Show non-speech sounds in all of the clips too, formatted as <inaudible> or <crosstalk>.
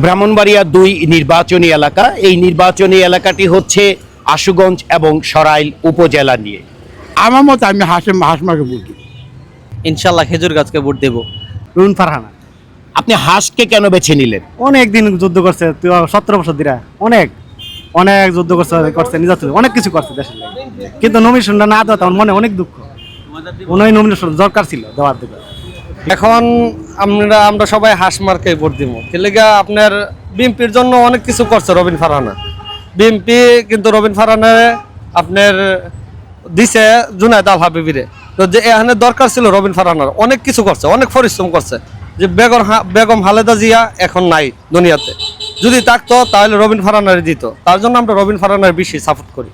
ব্রাহ্মণবাড়িয়া দুই নির্বাচনী এলাকা। এই নির্বাচনী এলাকাটি হচ্ছে আশুগঞ্জ এবং সরাইল উপজেলা নিয়ে। আমার মতো আমি হাসে হাসমাকে ভোট বলছি ইনশাল্লাহ খেজুর গাছকে ভোট দেবো। রুন ফারহানা। আপনি হাঁসকে কেন বেছে নিলেন? অনেক দিন যুদ্ধ করছে তুই সতেরো বছর দিরা অনেক। অনেক যুদ্ধ করছে করছে নির্যাতন অনেক কিছু করছে দেশের কিন্তু নমিনেশনটা না দেওয়া তখন মনে অনেক দুঃখ। ওনাই নমিনেশন দরকার ছিল দেওয়ার দিকে। এখন আমরা আমরা সবাই হাঁস মার্কে ভোট দিব কেলেগা আপনার বিএনপির জন্য অনেক কিছু করছে রবিন ফারহানা। বিএনপি কিন্তু রবিন ফারহানা আপনার দিছে জুনায়দ আল হাবিবিরে। তো যে এখানে দরকার ছিল রবিন ফারহানার, অনেক কিছু করছে, অনেক পরিশ্রম করছে। যে বেগম বেগম খালেদা জিয়া এখন নাই দুনিয়াতে। যদি থাকতো তাহলে রবিন ফারহানার দিত। তার জন্য আমরা রবিন ফারহানার বেশি সাপোর্ট করি।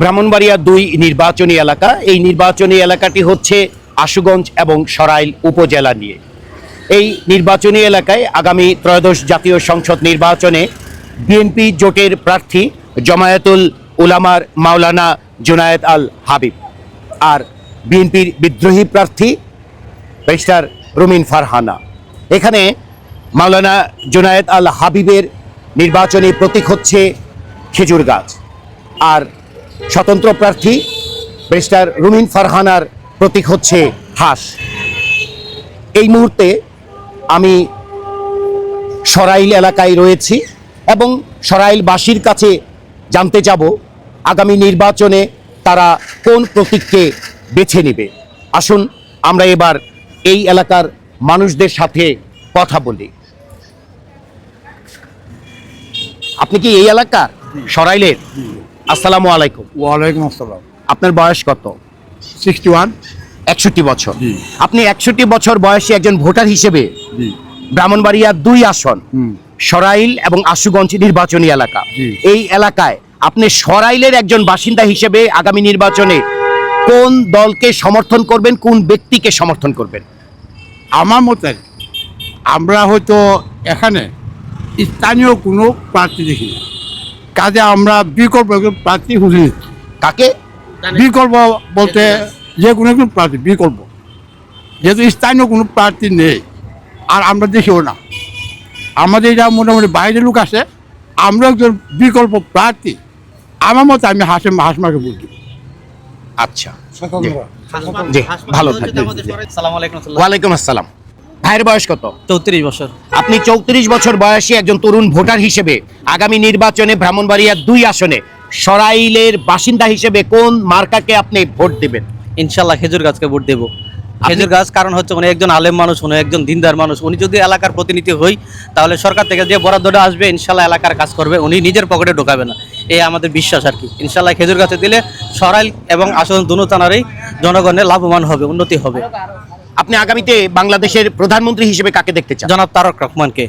ব্রাহ্মণবাড়িয়া দুই নির্বাচনী এলাকা। এই নির্বাচনী এলাকাটি হচ্ছে আশুগঞ্জ এবং সরাইল উপজেলা নিয়ে। এই নির্বাচনী এলাকায় আগামী ত্রয়োদশ জাতীয় সংসদ নির্বাচনে বিএনপি জোটের প্রার্থী জমায়েতুল উলামার মাওলানা জুনায়েদ আল হাবিব আর বিএনপির বিদ্রোহী প্রার্থী ব্যারিস্টার রুমিন ফারহানা। এখানে মাওলানা জুনায়েদ আল হাবিবের নির্বাচনী প্রতীক হচ্ছে খেজুর গাছ। আর স্বতন্ত্র প্রার্থী ব্যারিস্টার রুমিন ফারহানার প্রতীক হচ্ছে হাঁস। এই মুহূর্তে আমি সরাইল এলাকায় রয়েছি এবং সরাইলবাসীর কাছে জানতে যাব আগামী নির্বাচনে তারা কোন প্রতীককে বেছে নেবে। আসুন, আমরা এবার এই এলাকার মানুষদের সাথে কথা বলি। আপনি কি এই এলাকার? সরাইলের? আসসালামু আলাইকুম। ওয়ালাইকুম আসসালাম। আপনার বয়স কত? সিক্সটি ওয়ান একষট্টি বছর। আপনি একষট্টি বছর বয়সী একজন ভোটার হিসেবে ব্রাহ্মণবাড়িয়া দুই আসন সরাইল এবং আশুগঞ্জ নির্বাচনী এলাকা। এই এলাকায় আপনি সরাইলের একজন বাসিন্দা হিসেবে আগামী নির্বাচনে কোন দলকে সমর্থন করবেন কোন ব্যক্তিকে সমর্থন করবেন? আমার মতে আমরা হয়তো এখানে স্থানীয় কোনো প্রার্থী দেখি না। কাজে আমরা বিকল্প একজন প্রার্থী খুঁজে নিচ্ছি। কাকে? বিকল্প বলতে যে কোনো একজন প্রার্থী বিকল্প। যেহেতু স্থানীয় কোনো প্রার্থী নেই আর আমরা দেখিও না। আমাদের এটা মোটামুটি বাইরের লোক আছে আমরা একজন বিকল্প প্রার্থী। আমার মতে আমি হাসে হাসমাকে বলছি। আচ্ছা। জি ভালো থাকবেন। ওয়ালাইকুম আসসালাম। ভাইয়ের বয়স কত? চৌত্রিশ বছর। আপনি চৌত্রিশ বছর বয়সী একজন তরুণ ভোটার হিসেবে আগামী নির্বাচনে ব্রাহ্মণবাড়িয়া দুই আসনে সরাইলের বাসিন্দা হিসেবে কোন মার্কাকে আপনি ভোট দেবেন? ইনশাল্লাহ খেজুর গাছকে ভোট দেবো। খেজুর গাছ কারণ হচ্ছে উনি একজন আলেম মানুষ উনি একজন দিনদার মানুষ। উনি যদি এলাকার প্রতিনিধি হই তাহলে সরকার থেকে যে বরাদ্দটা আসবে ইনশাল্লাহ এলাকার কাজ করবে। উনি নিজের পকেটে ঢোকাবে না। এই আমাদের বিশ্বাস আর কি। ইনশাল্লাহ খেজুর গাছে দিলে সরাইল এবং আসন দুনো থানারই জনগণের লাভবান হবে উন্নতি হবে। আপনি আগামীতে বাংলাদেশের প্রধানমন্ত্রী হিসেবে কাকে দেখতে চান? জনাব তারক রহমানকে.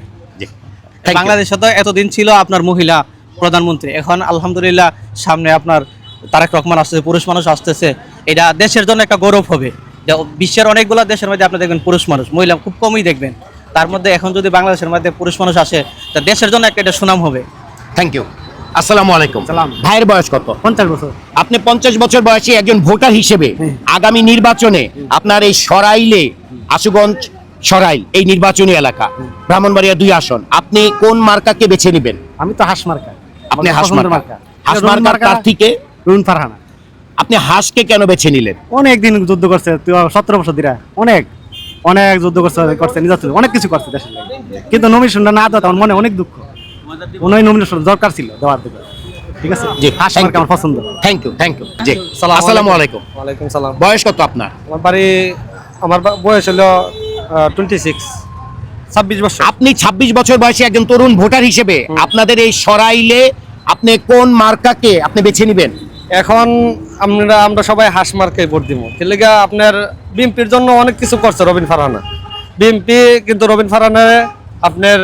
বাংলাদেশে তো এতদিন ছিল আপনার মহিলা প্রধানমন্ত্রী। এখন আলহামদুলিল্লাহ সামনে আপনার তারেক রহমান আসতেছে পুরুষ মানুষ আসতেছে। এটা দেশের জন্য একটা গৌরব হবে। বিশ্বের অনেকগুলো দেশের মধ্যে আপনি দেখবেন পুরুষ মানুষ মহিলা খুব কমই দেখবেন। তার মধ্যে এখন যদি বাংলাদেশের মধ্যে পুরুষ মানুষ আসে তা দেশের জন্য একটা এটা সুনাম হবে। থ্যাংক ইউ আসসালামু আলাইকুম। ভাইয়ের বয়স কত? পঞ্চাশ বছর। আপনি পঞ্চাশ বছর বয়সী একজন ভোটার হিসেবে আগামী নির্বাচনে আপনার এই সরাইলে আশুগঞ্জ সরাইল এই নির্বাচনী এলাকা ব্রাহ্মণবাড়িয়া দুই আসন আপনি কোন মার্কাকে বেছে নেবেন? আমি তো হাঁস মার্কা। আপনি আমার হাঁস মার্কা। হাঁস মার্কার প্রার্থীকে রুন ফারহানা। আপনি হাঁসকে কেন বেছে নিলেন? অনেক দিন যুদ্ধ করছে সতেরো বছর দিরা অনেক অনেক যুদ্ধ করছে করছে অনেক কিছু করছে দেশের কিন্তু নমিনেশনটা না দেওয়া মনে অনেক দুঃখ। ওনাই নমিনেশন দরকার ছিল দেওয়ার দিকে। ঠিক আছে? জি, আমার পছন্দ? থ্যাংক ইউ থ্যাংক ইউ জি। আসসালামু আলাইকুম। ওয়ালাইকুম সালাম। বয়স কত আপনার? আমার বাড়ি আমার বয়স হলো টোয়েন্টি সিক্স ছাব্বিশ বছর। আপনি ২৬ বছর বয়সী একজন তরুণ ভোটার হিসেবে আপনাদের এই সরাইলে আপনি কোন মার্কাকে আপনি বেছে নেবেন? এখন আমরা আমরা সবাই হাঁস মার্কে ভোট দিব। কেলেগা আপনার বিএনপির জন্য অনেক কিছু করছে রবিন ফারহানা। বিএনপি কিন্তু রবিন ফারহানা আপনার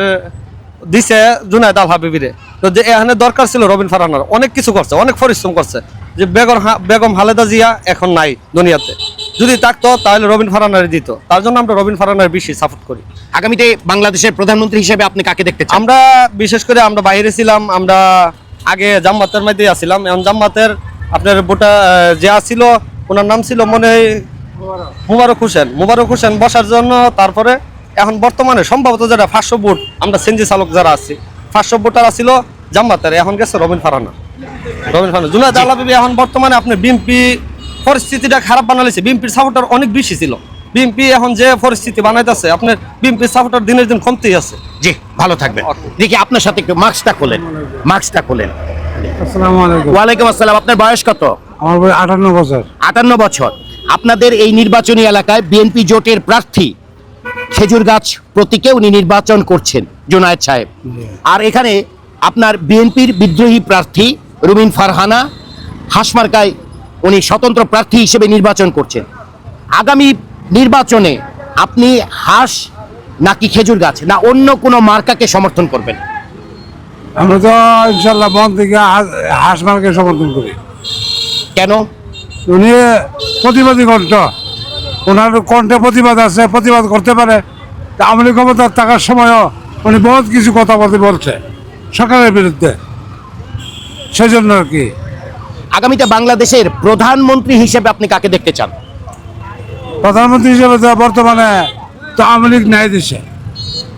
দিছে জুনায়দ আল হাবিবিরে। তো যে এখানে দরকার ছিল রবিন ফারহানার অনেক কিছু করছে অনেক পরিশ্রম করছে। যে বেগম বেগম হালেদা জিয়া এখন নাই দুনিয়াতে। যদি থাকতো তাহলে রবিন ফারহানার দিত। তার জন্য আমরা রবিন ফারহানার বেশি সাপোর্ট করি। আগামীতে বাংলাদেশের প্রধানমন্ত্রী হিসেবে আপনি কাকে দেখতে চান? আমরা বিশেষ করে আমরা বাইরে ছিলাম আমরা আগে জাম্মাতের মধ্যে আসছিলাম এখন জাম্মাতের আপনার ভোটা যে আসছিল ওনার নাম ছিল মনে হয় মুবারক হোসেন। মুবারক হোসেন বসার জন্য তারপরে এখন বর্তমানে সম্ভবত যারা পাঁচশো ভোট আমরা সেনজি চালক যারা আছে পাঁচশো ভোটার আছিল জাম্মাতের এখন গেছে রবিন ফারানা রবিন ফারানা জুনায়দ আল্লাহ বিবি এখন বর্তমানে আপনি বিএনপি পরিস্থিতিটা খারাপ বানাইছে বিএনপির সাপোর্টার অনেক বেশি ছিল। বিএনপি এখন যে পরিস্থিতি বানাইতেছে আপনার বিএনপির সাপোর্টার দিনের দিন কমতেই আছে। জি ভালো থাকবেন। দেখি আপনার সাথে একটু মাস্কটা খোলেন মাস্কটা খোলেন। আসসালামু আলাইকুম। ওয়ালাইকুম আসসালাম আপনার বয়স কত? আমার বয়স আটান্ন বছর। আটান্ন বছর। আপনাদের এই নির্বাচনী এলাকায় বিএনপি জোটের প্রার্থী খেজুর গাছ প্রতীকে উনি নির্বাচন করছেন জোনায়েদ সাহেব। আর এখানে আপনার বিএনপির বিদ্রোহী প্রার্থী রুমিন ফারহানা হাসমার্কায় উনি স্বতন্ত্র প্রার্থী হিসেবে নির্বাচন করছেন। আগামী নির্বাচনে আপনি হাঁস নাকি খেজুর গাছ না অন্য কোনো মার্কাকে সমর্থন করবেন? আমরা তো ইনশাল্লাহ মন থেকে হাঁস মার্কে সমর্থন করি। কেন? উনি প্রতিবাদী কণ্ঠ। ওনার কণ্ঠে প্রতিবাদ আছে প্রতিবাদ করতে পারে। তা আমলি ক্ষমতার থাকার সময়ও উনি বহুত কিছু কথা বলতে বলছে সরকারের বিরুদ্ধে। সেজন্য আর কি। আগামীতে বাংলাদেশের প্রধানমন্ত্রী হিসেবে আপনি কাকে দেখতে চান? প্রধানমন্ত্রী হিসেবে তো বর্তমানে তো আওয়ামী লীগ ন্যায় দিছে।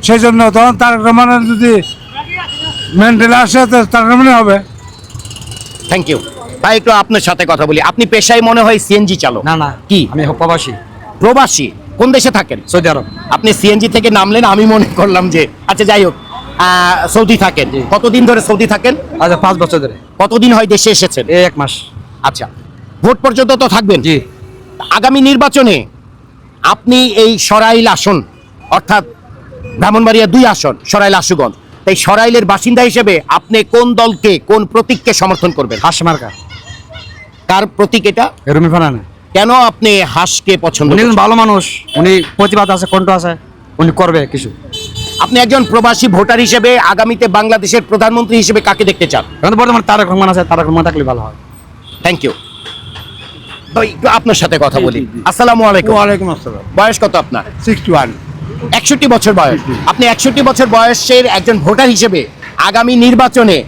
সেই জন্য তখন তারেক রহমানের যদি মেন্টাল আসে তো তারেক রহমানই হবে। থ্যাংক ইউ ভাই একটু আপনার সাথে কথা বলি। আপনি পেশায় মনে হয় সিএনজি চালক। না না কি? আমি প্রবাসী। প্রবাসী কোন দেশে থাকেন? সৌদি আরব। আপনি সিএনজি থেকে নামলেন আমি মনে করলাম যে আচ্ছা যাই হোক সৌদি থাকেন। কতদিন ধরে সৌদি থাকেন? আচ্ছা পাঁচ বছর ধরে। কতদিন হয় দেশে এসেছেন? এই এক মাস। আচ্ছা ভোট পর্যন্ত তো থাকবেন। জি। আগামী নির্বাচনে আপনি এই সরাইল আসন অর্থাৎ ব্রাহ্মণবাড়িয়া দুই আসন সরাইল আশুগঞ্জ তাই সরাইলের বাসিন্দা হিসেবে আপনি কোন দলকে কোন প্রতীককে সমর্থন করবেন? হাঁস মার্কা কার প্রতীক এটা? রুমি ফারানা কেন আপনি হাসকে পছন্দ উনি করেন? ভালো মানুষ উনি প্রতিবাদ আছে কণ্ঠ আছে উনি করবে কিছু। আপনি একজন প্রবাসী ভোটার হিসেবে আগামীতে বাংলাদেশের প্রধানমন্ত্রী হিসেবে কাকে দেখতে চান? এখন বর্তমানে তারেক রহমান আছে তারেক রহমান থাকলে ভালো হয়। থ্যাংক ইউ তো একটু আপনার সাথে কথা বলি। আসসালামু আলাইকুম। ওয়ালাইকুম আসসালাম। বয়স কত আপনার? সিক্সটি ওয়ান একষট্টি বছর বয়স। আপনি একষট্টি বছর বয়সের একজন ভোটার হিসেবে আগামী নির্বাচনে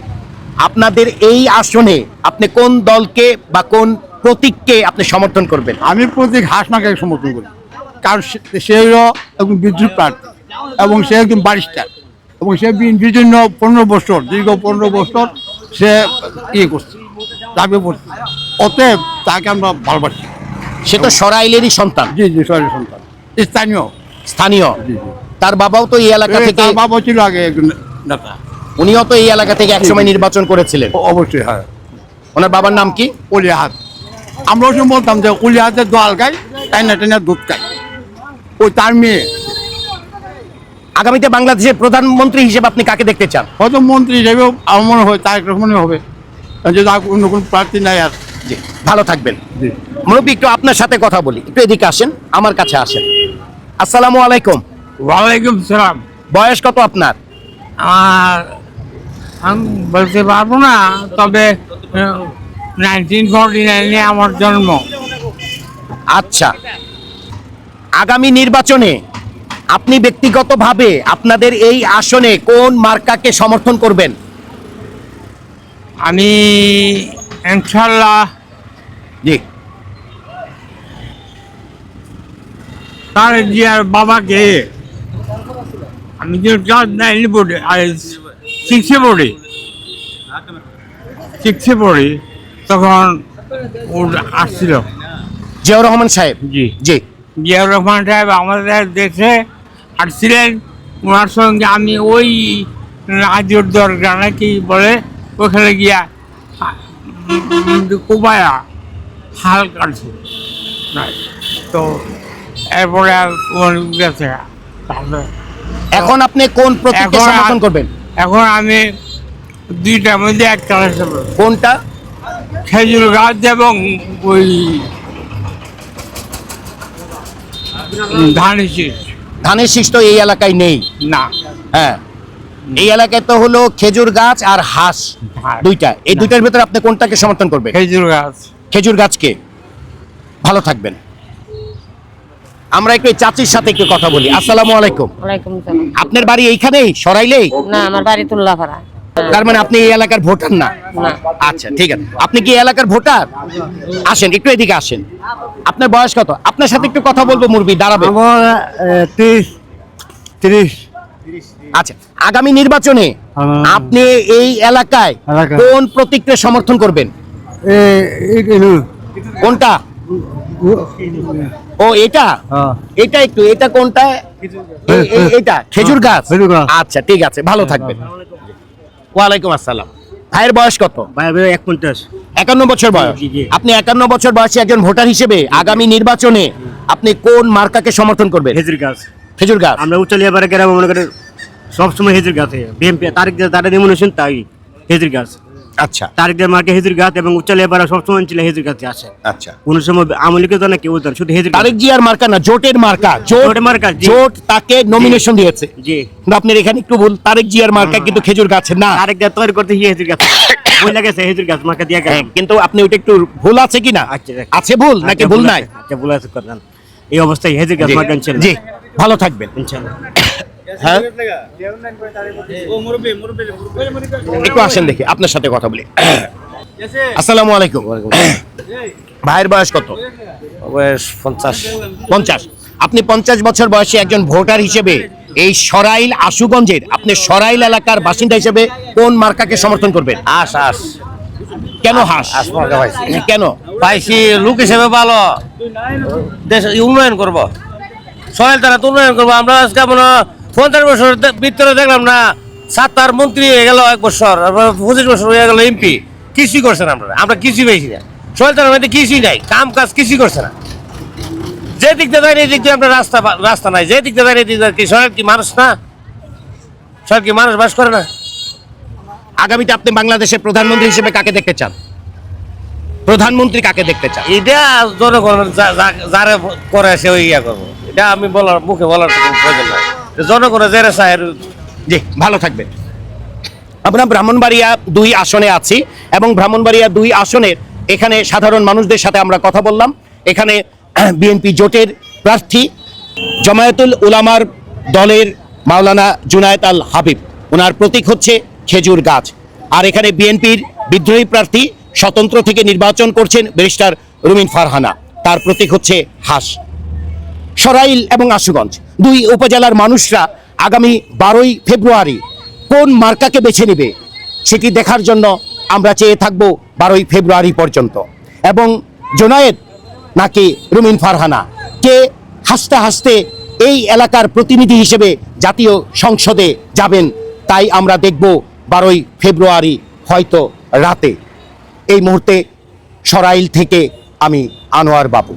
আপনাদের এই আসনে আপনি কোন দলকে বা কোন প্রতীককে আপনি সমর্থন করবেন? আমি প্রতীক হাঁস মাকে সমর্থন করি। কারণ সে- সেও একজন বিদ্যুৎ প্রার্থী এবং সে একজন বারিস্টার এবং সে বিএনপির জন্য পনেরো বছর দীর্ঘ পনেরো বছর সে ইয়ে করছে দাবি করছে। অতএব তাকে আমরা ভালোবাসি। সে তো সরাইলেরই সন্তান। জি জি সরি সন্তান। স্থানীয়। স্থানীয়। তার বাবাও তো এই এলাকা থেকে বাবা ছিল আগে একজন নেতা। উনিও তো এই এলাকা থেকে একসময় নির্বাচন করেছিলেন। অবশ্যই হ্যাঁ। ওনার বাবার নাম কি? আমরা ওই সময় বলতাম যে অলিয়াহাতের দোয়াল খাই টাইনা টাইনা দুধ খাই ওই তার মেয়ে। আগামীতে বাংলাদেশের প্রধানমন্ত্রী হিসেবে আপনি কাকে দেখতে চান? হয়তো মন্ত্রী হিসেবেও আমার মনে হয় তারেক রহমানই হবে। যদি অন্য কোনো প্রার্থী নাই আর। জি ভালো থাকবেন। মুরব্বী একটু আপনার সাথে কথা বলি। একটু এদিকে আসেন আমার কাছে আসেন। আসসালামু আলাইকুম। ওয়ালাইকুম সালাম। বয়স কত আপনার? আর আমি বলতে পারব না তবে নাইনটিন ফর্টি নাইনে আমার জন্ম। আচ্ছা। আগামী নির্বাচনে আপনি ব্যক্তিগতভাবে আপনাদের এই আসনে কোন মার্কাকে সমর্থন করবেন? আমি ইনশাল্লাহ জি। তার জিয়ার বাবাকে আমি যে ক্লাস নাইনে পড়ি সিক্সে পড়ি সিক্সে পড়ি তখন ও আসছিল। জিয়াউর রহমান সাহেব? জি। জি। জিয়াউর রহমান সাহেব আমাদের দেশে আসছিলেন ওনার সঙ্গে আমি ওই রাজুর দরগা নাকি বলে ওখানে গিয়া কুবায়া হাল কাটছে। তো এরপরে আর গেছে? এখন আপনি কোন প্রতীককে সমর্থন করবেন? এখন আমি দুইটার মধ্যে একটা কোনটা? খেজুর গাছ এবং ওই ধানের শীষ। ধানের শীষ তো এই এলাকায় নেই? না। হ্যাঁ। এই এলাকায় তো হলো খেজুর গাছ আর হাঁস হাঁস। দুইটা। এই দুইটার ভিতরে আপনি কোনটাকে সমর্থন করবেন? খেজুর গাছ। খেজুর গাছকে ভালো থাকবেন। আমরা একটু চাচির সাথে একটু কথা বলি। আসসালামু আলাইকুম। আপনার বাড়ি এইখানেই? সরাইলেই? না আমার বাড়ি তুল্লাপাড়া। তার মানে আপনি এই এলাকার ভোটার না? না। আচ্ছা ঠিক আছে। আপনি কি এই এলাকার ভোটার? আসেন একটু এদিকে আসেন। আপনার বয়স কত? আপনার সাথে একটু কথা বলব মুরবি দাঁড়াবে তিরিশ আচ্ছা আগামী নির্বাচনে আপনি এই এলাকায়। কোন প্রতীককে সমর্থন করবেন? কোনটা? ও এটা? হ্যাঁ। এটা একটু এটা কোনটা? এ- এটা খেজুর গাছ। আচ্ছা ঠিক আছে ভালো থাকবেন। ওয়ালাইকুম আসসালাম। ভাইয়ের বয়স কত? এক পঞ্চাশ একান্ন বছর বয়স। আপনি একান্ন বছর বয়সী একজন ভোটার হিসেবে আগামী নির্বাচনে আপনি কোন মার্কাকে সমর্থন করবেন? হেজুর গাছ। খেজুর গাছ। আমরা উচ্চালিয়া পাড়া গ্রামে মনে করেন সবসময় হেজুর গাছ বিএমপি তারিখ তারা ডেমোনেশন তাই। হেজুর গাছ। আচ্ছা। তারিখ মার্কে হেজুর গাছ এবং উচ্চালিয়া পাড়া সবসময় ছিল হেজুর গাছে আসে আচ্ছা। কোন সময় আমলিকে কেউ জানে শুধু হেজুর গাছ তারেক জিয়ার মার্কা না জোটের মার্কা। জোট মার্কা, জোট তাকে নমিনেশন দিয়েছে। জি। কিন্তু আপনার এখানে একটু ভুল তারেক জিয়ার মার্কা কিন্তু খেজুর গাছের না। গাছ তৈরি করতে হেজুর গাছ বই লাগেছে হেজুর গাছ মার্কা দিয়ে গেছে। হ্যাঁ, কিন্তু আপনি ওটা একটু ভুল আছে কিনা? আচ্ছা, আছে ভুল নাকি ভুল নাই? আচ্ছা ভুল আছে কথা এই অবস্থায় হেজুর গাছ মার্কা ছিল জি ভালো থাকবেন। ইনশাআল্লাহ হ্যাঁ? একটু আসেন দেখি আপনার সাথে কথা বলি। আসসালামু আলাইকুম। ভাইয়ের বয়স কত? বয়স পঞ্চাশ। পঞ্চাশ। আপনি পঞ্চাশ বছর বয়সী একজন ভোটার হিসেবে এই সরাইল আশুগঞ্জের আপনি সরাইল এলাকার বাসিন্দা হিসেবে কোন মার্কাকে সমর্থন করবেন? আস আস কেন হাস? আস মার্কা পাইছি। কেন? পাইছি লোক হিসেবে ভালো। দেশ উন্নয়ন করব। সরাইল তারা তো উন্নয়ন করব। আমরা আজকে মনে হয় পঞ্চাশ বছর ভিতরে দেখলাম না সাতটার মন্ত্রী হয়ে গেল এক বছর পঁচিশ বছর হয়ে গেল এমপি। কিছুই করছে না আমরা আমরা কিছুই পেয়েছি না। সহেল তার মধ্যে কিছুই নাই কাম কাজ কিছুই করছে না। যে দিক দিয়ে যায় এই দিক দিয়ে আপনার রাস্তা রাস্তা নাই। যে দিক দিয়ে যায় এই দিক দিয়ে কি সহেল কি মানুষ না? সহেল কি মানুষ বাস করে না? আগামীতে আপনি বাংলাদেশের প্রধানমন্ত্রী হিসেবে কাকে দেখতে চান? প্রধানমন্ত্রী কাকে দেখতে চান? এটা যা- যারা করে সে ওই ইয়া করব। এটা আমি বলার মুখে বলার প্রয়োজন নাই। জনগণের যারা চায় জি, ভালো থাকবেন। আমরা ব্রাহ্মণবাড়িয়া দুই আসনে আছি এবং ব্রাহ্মণবাড়িয়া দুই আসনের এখানে সাধারণ মানুষদের সাথে আমরা কথা বললাম। এখানে <clears throat> বিএনপি জোটের প্রার্থী জমায়েতুল উলামার দলের মাওলানা জুনায়েত আল হাবিব। ওনার প্রতীক হচ্ছে খেজুর গাছ। আর এখানে বিএনপির বিদ্রোহী প্রার্থী স্বতন্ত্র থেকে নির্বাচন করছেন ব্যারিস্টার রুমিন ফারহানা। তার প্রতীক হচ্ছে হাঁস। সরাইল এবং আশুগঞ্জ। দুই উপজেলার মানুষরা আগামী বারোই ফেব্রুয়ারি কোন মার্কাকে বেছে নেবে সেটি দেখার জন্য আমরা চেয়ে থাকব বারোই ফেব্রুয়ারি পর্যন্ত। এবং জোনায়েদ নাকি রুমিন ফারহানা, কে হাসতে হাসতে এই এলাকার প্রতিনিধি হিসেবে জাতীয় সংসদে যাবেন, তাই আমরা দেখব বারোই ফেব্রুয়ারি হয়তো রাতে। এই মুহূর্তে সরাইল থেকে আমি আনোয়ার বাবু।